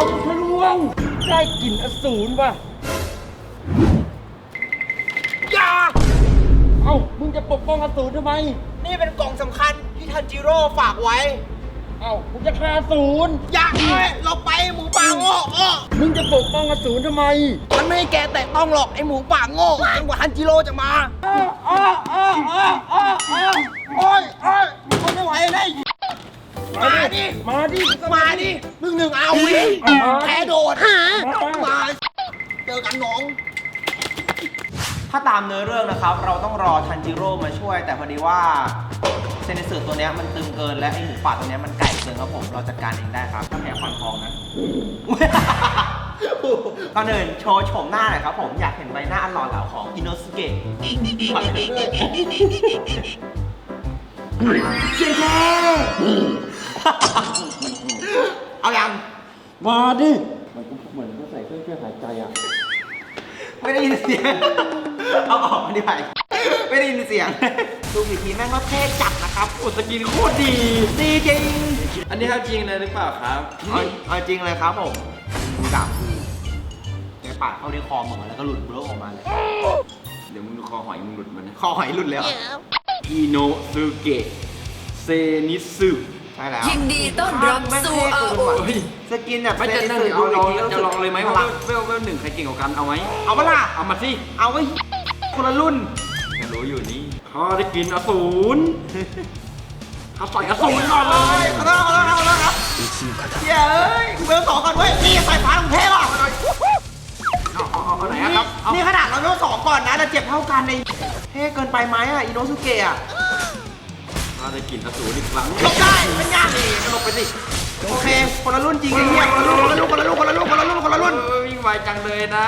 าวทะลวง ได้กลิ่นอสูรว่ะอย่า เอ้า มึงจะปกป้องอสูรทำไม นี่เป็นกล่องสำคัญที่ทันจิโร่ฝากไว้ เอ้า มึงจะฆ่าอสูรอย่าเลยเราไปหมูป่าโง่อ้อมึงจะปกป้องอสูรทำไม มันไม่ให้แกแตะต้องหรอกไอหมูป่าโง่จนกว่าทันจิโร่จะมา อ้า ดดมาเจอกันน้อง ถ้าตามเนื้อเรื่องนะครับ เราต้องรอทันจิโร่มาช่วย แต่พอดีว่าเซนิสึตัวเนี้ยมันตึงเกินและไอหมูป่าตัวเนี้ยมันไก่เกินครับผม เราจัดการเองได้ครับถ้าแพ้ควันทองนะก่อนอื่นโชว์โฉมหน้าหน่อยครับผมอยากเห็นใบหน้าอันหล่อเหลาของอินโนสเกะเชียร์แค่เอายัง มาดิ องช่วยหายใจอะ ไม่ได้ยินเสียง เอาออกมาดิไปไม่ได้ยินเสียง ดูอีกทีแม่งก็เท่จัดนะครับโอ้สกินโคตรดีดีจริงอันนี้ครับจริงเลยหรือเปล่าครับเอาเอาจริงเลยครับผมดูดาบคือในปากเข้าที่คอมึงแล้วก็หลุดเบลอออกมาเลย เดี๋ยวมึงดูคอหอยมึงหลุดมันนะคอหอยหลุดเลยเหรออิโนซึเกะเซนิสึใช่แล้วยินดีต้อนรับสู่แม่งเท่เกิน RO ว่ะเฮ้ยสกินแบบไม่จะเซนั่งนิสึเอาลองดูจะลองเลยไหมพว่าลังเวลเวลหนึ่งใครเก่งกว่ากันเอาไหมเอาปะล่ะเอามาสิเอาไว้คนละรุ่นแกรู้อยู่นี่ข้าได้กินอสูรข้าใส่อสูรก่อนเลยเอาแล้วเอาแล้วเอาแล้วครับเย้ยเบอร์สองก่อนเว้ยนี่สายฟ้ากรุงเทพอะเอาเอาเอาเอาไหนอะครับเอานี่ขนาดเราเบอร์สองก่อนนะแต่เจ็บเท่ากันในเท่เกินไปไหมอะอิโนสุเกะอะ ข้าได้กินอสูรอีกครั้ง หลบได้เป็นยากดิหลบไปสิโอเคคนละรุ่นจริงไอ้เหี้ยคนละรุ่นคนละรุ่นคนละรุ่นคนละรุ่นคนละรุ่นคนละรุ่น เออวิ่งไวจังเลยนะ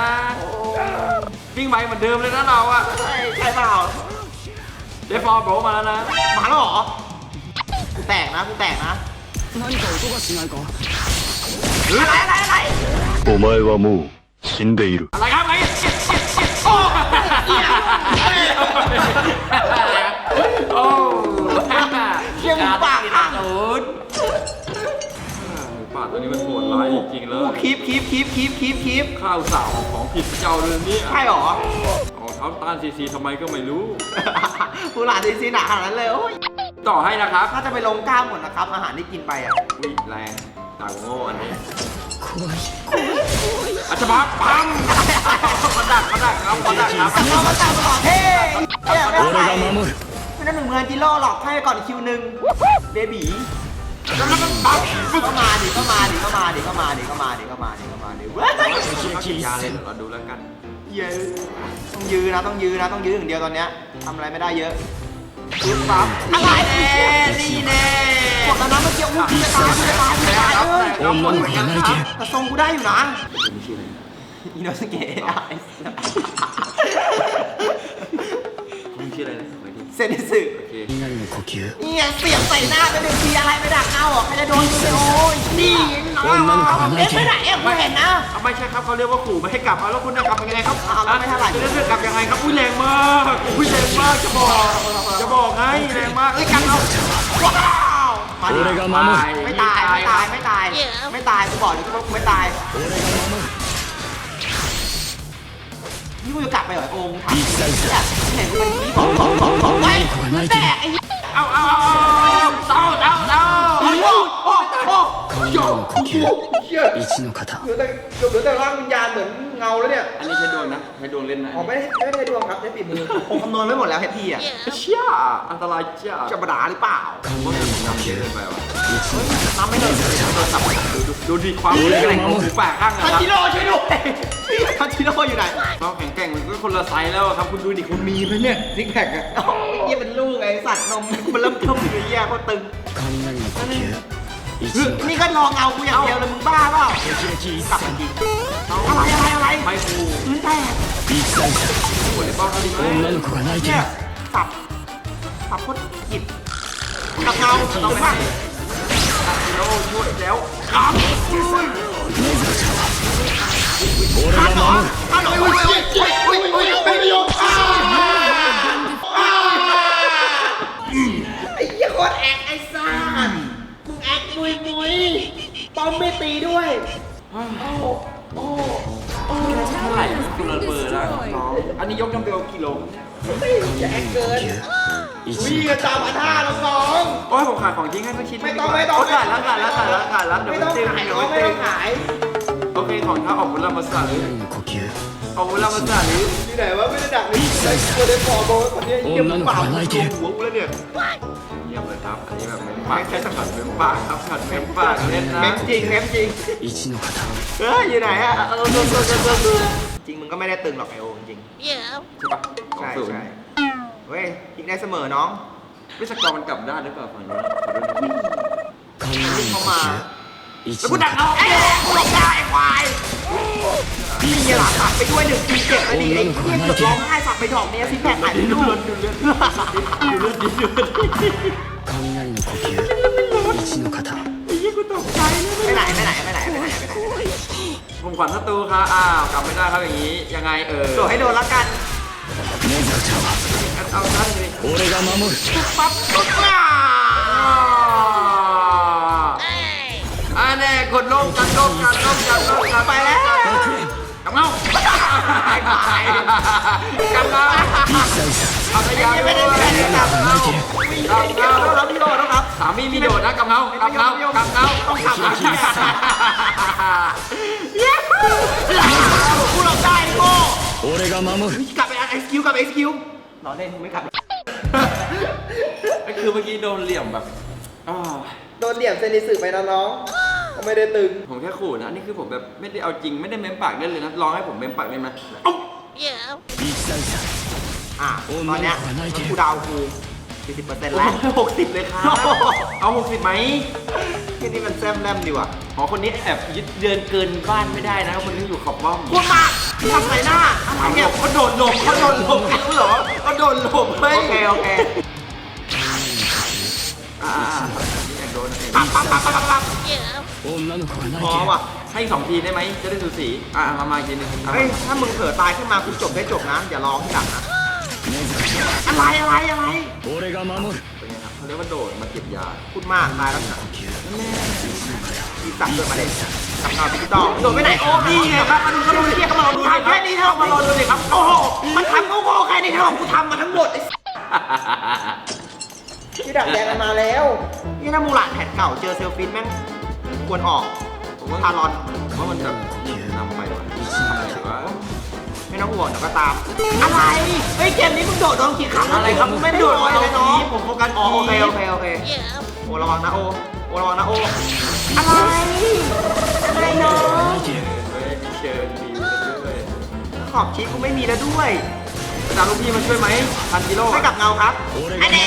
วิ่งไวเหมือนเดิมเลยนะเราอะ ใช่ใช่เปล่า ได้ฟอร์โบมาแล้วนะ มาแล้วเหรอกูแตกนะกูแตกนะ 何か音がしないか อะไรอะไรอะไร お前はもう死んでいる。 อะไรครับอะไร โอ้เหี้ย โอ้ ตัวนี้มันโหดร้ายจริงๆแลยคลิปคลิปคลิปคลิปคลิปคลิปข้าวสาวของผิดเจ้าเรื่องนี้ใช่หรอของเท้าต้านซีซีทำไมก็ไม่รู้ผู้หลานซีซีหนาขนาดนั้นเลยต่อให้นะครับน่าจะไปลงกล้ามหมดนะครับ อาหารที่กินไปอะอุ้แรงต่างโง่อันนี้อัจฉริยะปังมาดักมาดักครับมาดักครับมาดักมาดักเฮ้ยไม่ได้หนึ่งเมืองจิโร่หรอกให้ก่อนคิวหนึ่งเบบี๋ ก็มาดิก็มาดิก็มาดิก็มาดิก็มาดิก็มาดิก็มาดิเว้ยเชี่ยฉี่ยาเลยเดี๋ยวเราดูแล้วกันเยอะต้องยืนนะต้องยืนนะต้องยืนอย่างเดียวตอนเนี้ยทำอะไรไม่ได้เยอะปึ๊บปั๊บอะไรแน่นี่แน่กดแล้วนะเมื่อกี้อุ้ยกูจะตายกูจะตายกูจะตายเลยแต่ทรงกูได้อยู่นะอินโนสเกะ เซนิสึ โอเค 雷の呼吸。 เนี่ยเสียบใส่หน้าไปหนึ่งทีอะไรไม่ดักเอาอ่ะใครจะโดนกูเลยโอ้ยนี่น้องเอ๊ะไม่ได้เอ๊ะกูเห็นนะ เอาไม่ใช่ครับเขาเรียกว่าขู่ไม่ให้กลับเอาแล้วคุณจะกลับยังไงครับ อ้าวแล้วไม่เท่าไหร่ จะเลือกกลับยังไงครับอุ้ยแรงมากอุ้ยแรงมากจะบอกจะบอกไงแรงมากเอ้ยกลับเอา ว้าวมาดิ 俺が守る。 ไม่ตายไม่ตายไม่ตายไม่ตายกูบอกเลยกูว่ากูไม่ตาย 俺が守る。 นี่กูจะกลับไปเหรอโองถาม 一切 เห็นกูเป็นผีของของของของไว้แตกไอ้เอาเอาเอาเอาเต้าเต้า คิวเชี่ยอิชิโนคาตะเหลือแต่เหลือแต่ร่างวิญญาณเหมือนเงาแล้วเนี่ยอันนี้ใช้ดวงนะใช้ดวงเล่นนะอ๋อไม่ไม่ใช้ดวงครับใช้ปีมือผมคำนวณไว้หมดแล้วแฮปปี้อะเชี่ยอันตรายจ้าจะบดาหรือเปล่าผมว่าผมทำเยอะเกินไปว่ะน้ำไม่เลิกเลยโทรศัพดูดูดีความแข็งของหูแปะข้างนะครับทัชิโร่ช่วยดูวยทัชิโร่อยู่ไหนความแข็งแกร่งมันก็คนละไซส์แล้วครับคุณดูดิคุณมีไหมเนี่ยซิกแพคอะเยี่ยเป็นลูกไอ้สัตว์นมมันเริ่มเท้มเลยแย่ก็ตึงนั่นเอง นี่ก็ลองเอากูอย่างเดียวเลยมึงบ้าเปล่าสับมันดีอะไรอะไรอะไรไม่กูพื้นแตกหัวเล็บบ้าเลยไหมเนี่ยสับสับโคตรหยิบกับเงาต้องมากเราช่วยแล้วครับครับเหรอครับเหรอโอ้ยโอ้ยโอ้ยโอ้ยโอ้ยโอ้ยโอ้ย ป้อมไม่ตีด้วยโอ้โหโอ้โอ้โหเท่ไหร่คุณระเบิดแล้น้องอันนี้ยกดัมเบลกี่โลอย่แอคเกินวิ่งตามอาถ่าเรางน้องโอ้ยผมขาดของจริงให้ทุกชิ้นไม่ต้องไม่ต้องขาดแล้วขาดแล้วขาดแล้วขาดแล้วเดี๋ยวไม่ต้องขายไม่ต้องขายโอเคของถ้าออกบุญรามาสาหรือออกบุญรามาสาหรือที่ไหนวะไม่ได้ดักนี่ไอ้คนได้พอโบคนนี้เก็บเปล่าหัวกูแล้วเนี่ย ยี่เลยครับอันนี้แบบเม้มปากใช้สังกัดเม้มปากครับสังกัดเม้มปากเล่นนะเม้มจริงเม้มจริงอีชิโนคเฮ้ยอยู่ไหนฮะเอาเอจริงมึงก็ไม่ได้ตึงหรอกไอโอจริงเยี่ใช่ปะใช่ใช่เว้ยยิงได้เสมอน้องไม่สกอร์มันกลับด้านหรือเปล่าฝั่งนู้เข้ามาแล้วกูดักเอาไอ้กูหลบได้ไอ้ควาย พี่เหี้ยหลังสับไปด้วยหนึ่งทีเจ็บแล้วดิไอ้เหี้ยเกือบร้องไห้สับไปดอกเนี้ยซิแพคหายไปดูดดูเลือด ดูเลือดดิดูเลือดดิ 雷の呼吸一の型 ไอ้ยี่กูตกใจเลย ไปไหนไปไหนไปไหนไปไหนไปไหน ผมขวัญศัตรูครับอ้าวกลับไม่ได้ครับอย่างนี้ ยังไงเออ โดดให้โดนแล้วกัน メザちゃんは เอาท่านเลย 俺が守る ปั๊บปุ๊บอ่ะ อ่าแน่กดลงกันลงกันลงกันลงกัน ไปแล้ว กำ เอ้าจำได้เอาทะยานไม่ได้ไม่ได้จำเอาจำเอาแล้วพี่โดนะครับสามีมีโดดนะกำเอากำเอากำเอาต้องขับหลังที่พูดออกได้โก้กลับไปเอ็กซ์คิวกลับไปเอ็กซ์คิวรอเล่นไม่กลับคือเมื่อกี้โดนเหลี่ยมแบบโดนเหลี่ยมเซนิสึไปนะน้อง ไม่ได้ตึง ผมแค่ขู่นะ นี่คือผมแบบไม่ได้เอาจริงไม่ได้เม้มปากเล่เลยนะลองให้ผมเม้มปากได้ไหมเอ้าอะตอนเนี้ยกูดาวกู40%แล้ว60 เลยครับ เอา 60ไหมที่นี่มันแซมแลมดีว่ะหอคนนี้แอบยึดเดินเกินบ้านไม่ได้นะคนนี้อยู่ขอบบ้องคุณมาทำไรหน้าอะไรเนี่ยกระโดดหลบกระโดดหลบเขาเหรอกระโดดหลบไม่โอเคโอเคอ่าโดนปั๊บปั๊บปั๊บปั๊บ 女の子が泣 พ い อ てる ว่ะ ให้อีกสองทีได้ไหมจะได้สูสีอ่ามามาอีกทีหนึงอ่ะ เฮ้ยถ้ามึงเผลอตายขึ้นมาคุณจบได้จบนะอย่าร้องที่หลังนะ メザちゃん อะไรอะไรอะไร 俺が守る เป็นไงครับเขาเรียกว่าโดดมาเก็บยา พูดมากตายแล้วนะ 呼吸 อีสัตว์เดินมาเด็กกับเงาดิจิตอลโดดไปไหนโอ้นี่ไงครับมาดูมาดูเรียกมาลองดูทำแค่นี้เท่ามาลองดูดิครับโอ้โหมันทำโง่ๆแค่นี้เท่ากูทำมาทั้งหมดไอ้ที่ดักแดงกันมาแล้วนี่ถ้ามูหลาดแผ่นเก่าเจอเซลฟินแม่ง ควรออกผมว่าพารอนเพราะมันแบบนี่นำไปว่อว่าไม่ต้องห่วงเดี๋ยวก็ตาม อะไรเฮ้ยเกมนี้มึงโดดโดนกี่ครั้งอะไรครับไม่ได้โดดอะไรเลยน้องผมโฟกัสอ๋อโอเคโอเคโอเคโอระวังนะโอโอระวังนะโออะไรอะไรน้องเจอดีเลยขอบชีสกูไม่มีแล้วด้วยอาจารย์ลูกพี่มาช่วยไหมทันกิโลให้กับเงาครับอันนี้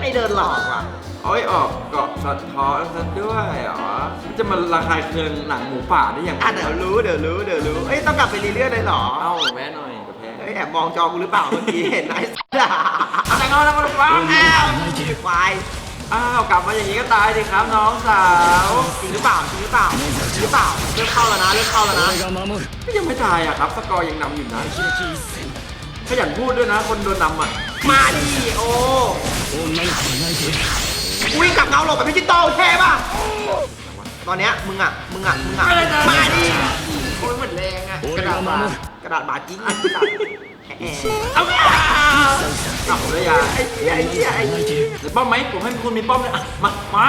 ไม่เดินหลอกว่ะ โอ้ยออกเกาะสะท้อนซะด้วยเหรอมันจะมาระคายเคืองหนังหมูป่าได้อย่างไรเดี๋ยวรู้เดี๋ยวรู้เดี๋ยวรู้เอ้ยต้องกลับไปรีเลื่อนเลยเหรอเอ้าแม่หน่อยกับแพ้เฮ้ยแอบมองจอกูหรือเปล่าเมื่อกี้เห็นไหมอาแต่งงอนแล้วก็ว้าวอ้าวควายอ้าวกลับมาอย่างนี้ก็ตายดิครับน้องสาวจริงหรือเปล่าจริงหรือเปล่าจริงหรือเปล่าเรื่องเข้าแล้วนะเรื่องเข้าแล้วนะก็ยังไม่ตายอะครับสกอร์ยังนำอยู่นะขยันพูดด้วยนะ คนโดนนำอะมาดิโอ้ วิ่งกลับเงาหลบไปพี่จิตอเท่ป่ะ ตอนเนี้ยมึงอะ มึงอะ มึงอะ มาดิโอ้ยเหมือนแรงอะ กระดาษบาดกระดาษบาดจริงเอาเอาเลยอะไอ้เหี้ยไอ้เหี้ยไอ้เหี้ยหรือป้อมไหมผมให้คุณมีป้อมเลยมา มา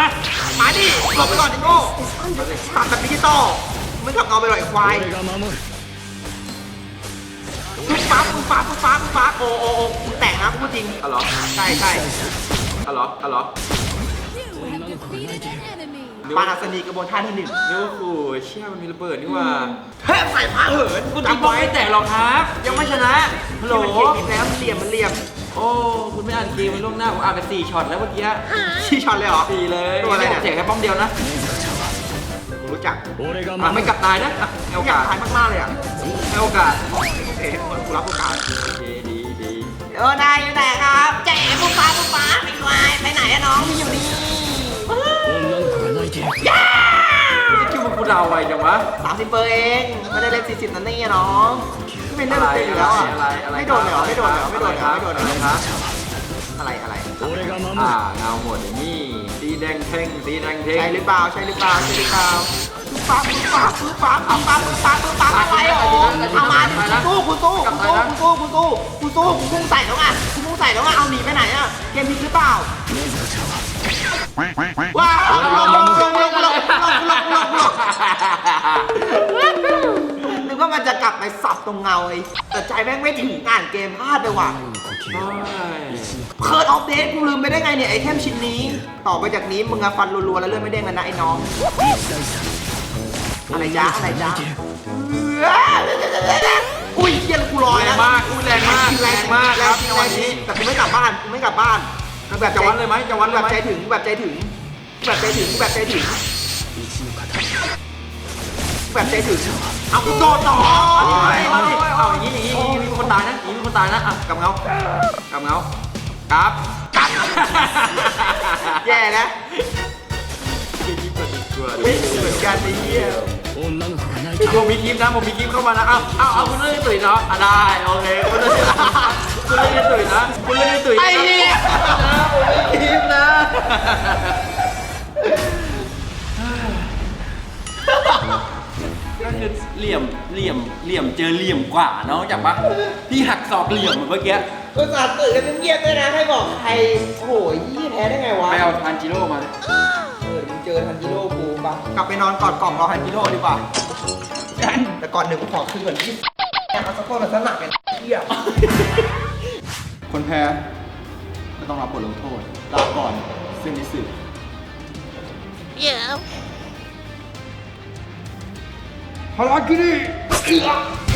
มาดิหลบไปก่อนดิโง่ทำแบพี่จิโต้ลมึงกลับเงาไปหน่อยควายปุ๊ฟ้าปุ๊ฟ้าปุ๊ฟ้าปุ๊ฟ้าโอ้โอ้โอ้กูแตกนะพูดจริงอ๋อเหรอใช่ใช่อ๋อเหรออ๋อเหรอ have ปาสนีกระบวนท่าที่หนึ่งนิ้วขู่เชี่ยมันมีระเบิดนี่ว่าเฮ้ยใส่ผ้าเหินคุณตีบอลไม่แตกหรอกครับ ยังไม่ชนะฮัลโหลแล้วมันเหลี่ยมมันเหลี่ยม โอ้คุณไม่อ่านเกมมันล่วงหน้าผมอ่านไปสี่ช็อตแล้วเมื่อกี้ชี้ช็อตเลยเหรอสี่เลยตัวอะไรเนี่ยเจ๋งแค่ป้อมเดียวนะรู้จักอะไม่กลับตายนะเอลกายมากมากเลยอะโอกาสโอเคกูรับโอกาสโอเคดีดีโอ้นายอยู่ไหนครับแจ๋ปุ๊บฟ้าปุ๊บป้าเป็นวไปไหนอะน้องมีอยู่นี่ เจ็บสกิลมันกูดาวไวจังวะ สามสิบเปอร์เองไม่ได้เล่นสี่สิบนั่นนี่อน้องไม่เป็เล่นเะไรอยู่แล้วอะะไรอม่โดนเหรอไม่โดนเหรอไม่โดนเหรอไม่โดนเหรออะไรอะไรอ่าเงาหมดอย่างนี่สีแดงเท่งสีแดงเท่งใช่หรือเปล่าใช่หรือเปล่าใช่หรือเปล่าปั๊บปั๊บปั๊บปั๊บปั๊บปั๊บปั๊บปั๊บอะไรอะเอามาดิสู้คุณสู้คุณสู้คุณสู้คุณสู้คุณสู้คุณพุ่งใส่แล้วอะคุณพุ่งใส่แล้วอ่เอาหนีไปไหนอะเกมพลิกหรือเปล่า ว้าวลงลงลงลงลงลงลงลงนึกว่ามันจะกลับไปสับตรงเงาไอ้แต่ใจแม่งไม่ถึงอ่านเกมพลาดเลยว่ะเคิร์ดออฟเดตกูลืมไปได้ไงเนี่ยไอเทมชิ้นนี้ ต่อไปจากนี้มึงอะฟันรัวๆแล้วเลื่อนไม่เด้งแล้วนะไอ้น้อง อะไรจ้าอะไรจ้าอุ้ยเฮียกูลอยแรงมากอุ้ยแรงมากแรงมากครับจริงจังหแรวะงจรินี้งแต่กูไม่กลับบ้านกูไม่กลับบ้าน แบบจะวัดเลยไหมจะวัดแบบใจถึงแบบใจถึง แบบใจถึงแบบใจถึงแบบใจถึงเอากูโดนต่อเอาอย่างนี้อย่างนี้มีคนตายนะมีคนตายนะอะกับเงากับเงาครับกับแย่นะไม่เหมือนกันไอ้เหี้ยผมมีคลิปนะผมมีคลิปเข้ามานะเอาเอาเอาคุณเลื่อนตื่ยเนาะได้โอเคคุณเลื่อน คุณเล่นตุ๋ยนะคุณเล่นตุ๋ยไอ้เหี้ย นะผมมีคลิปนะ ก็คือเหลี่ยมเหลี่ยมเหลี่ยมเจอเหลี่ยมกว่าเนาะจากปะพี่หักศอกเหลี่ยมเหมือนเมื่อกี้อุตส่าห์ตื่นกันเงียบๆด้วยนะให้บอกใคร โอ้โหยี่แพ้ได้ไงวะ ไปเอาทานจิโร่มา เออมึงเจอทันจิโร่กูปะกลับไปนอนกอดกล่องรอทันจิโร่ดีกว่า แต่ก่อนหนึ่งกูขอคืนก่อนที่แอบเอาสักคนมาสนักเป็นเหี้ย คนแพ้ก็ต้องรับบทลงโทษลาก่อนเส้นนิสึ Yeah. ฮาราคิริเ